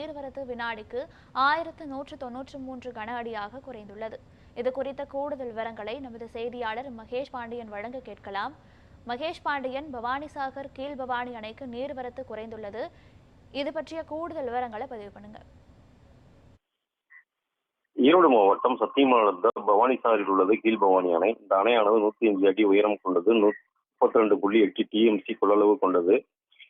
நீர்வரத்து வினாடிக்கு ஆயிரத்து நூற்று தொன்னூற்று மூன்று கன அடியாக குறைந்துள்ளது. இது குறித்த கூடுதல் விவரங்களை நமது செய்தியாளர் மகேஷ் பாண்டியன் வழங்க கேட்கலாம். மகேஷ் பாண்டியன் பவானிசாகர் கீழ் பவானி அணைக்கு நீர்வரத்து குறைந்துள்ளது. இது பற்றிய கூடுதல் விவரங்களை பதிவு பண்ணுங்க. ஈரோடு மாவட்டம் சத்தியமங்கலத்த பவானிசாகரில் உள்ளது கீழ் பவானி அணை. இந்த அணையானது நூத்தி அஞ்சு அடி உயரம் கொண்டது முப்பத்தி ரெண்டு புள்ளி எட்டு டிஎம்சி கொள்ளளவு கொண்டது.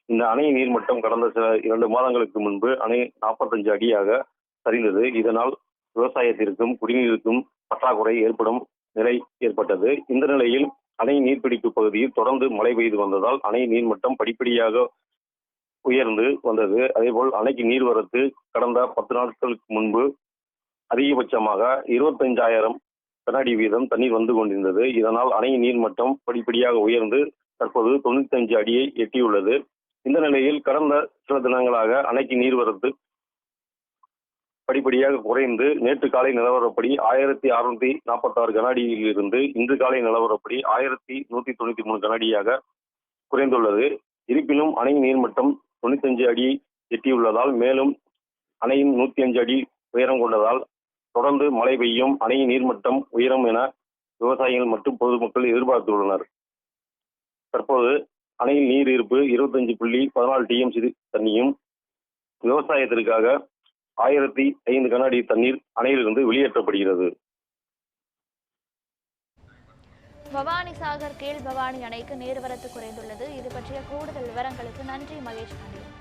இந்த அணை நீர்மட்டம் கடந்த சில இரண்டு மாதங்களுக்கு முன்பு அணை நாற்பத்தஞ்சு அடியாக சரிந்தது. இதனால் விவசாயத்திற்கும் குடிநீருக்கும் பற்றாக்குறை ஏற்படும் நிலை ஏற்பட்டது. இந்த நிலையில் அணை நீர்பிடிப்பு பகுதியில் தொடர்ந்து மழை பெய்து வந்ததால் அணை நீர்மட்டம் படிப்படியாக உயர்ந்து வந்தது. அதேபோல் அணைக்கு நீர்வரத்து கடந்த பத்து நாட்களுக்கு முன்பு அதிகபட்சமாக இருபத்தஞ்சாயிரம் கனஅடி வீதம் தண்ணீர் வந்து கொண்டிருந்தது. இதனால் அணை நீர்மட்டம் படிப்படியாக உயர்ந்து தற்போது தொண்ணூத்தஞ்சு அடியை எட்டியுள்ளது. இந்த நிலையில் கடந்த சில தினங்களாக அணைக்கு நீர்வரத்து படிப்படியாக குறைந்து நேற்று காலை நிலவரப்படி ஆயிரத்தி அறுநூத்தி நாற்பத்தாறு கனஅடியில் இருந்து இன்று காலை நிலவரப்படி ஆயிரத்தி நூத்தி தொண்ணூத்தி மூணு கனஅடியாக குறைந்துள்ளது. இருப்பினும் அணை நீர்மட்டம் தொண்ணூத்தஞ்சு அடி எட்டியுள்ளதால் மேலும் அணையின் நூத்தி அஞ்சு அடி உயரம் கொண்டதால் தொடர்ந்து மழை பெய்யும். அணையின் நீர்மட்டம் உயரும் என விவசாயிகள் மற்றும் பொதுமக்கள் எதிர்பார்த்துள்ளனர். தற்போது அணையில் நீர் இருப்பு இருபத்தஞ்சு புள்ளி பதினாலு டிஎம்சி தண்ணியும் விவசாயத்திற்காக ஆயிரத்தி ஐந்து கன அடி தண்ணீர் அணையிலிருந்து வெளியேற்றப்படுகிறது. பவானிசாகர் கீழ் பவானி அணைக்கு நீர்வரத்து குறைந்துள்ளது. இது பற்றிய கூடுதல் விவரங்களுக்கு நன்றி மகேஷ் பாண்டியன்.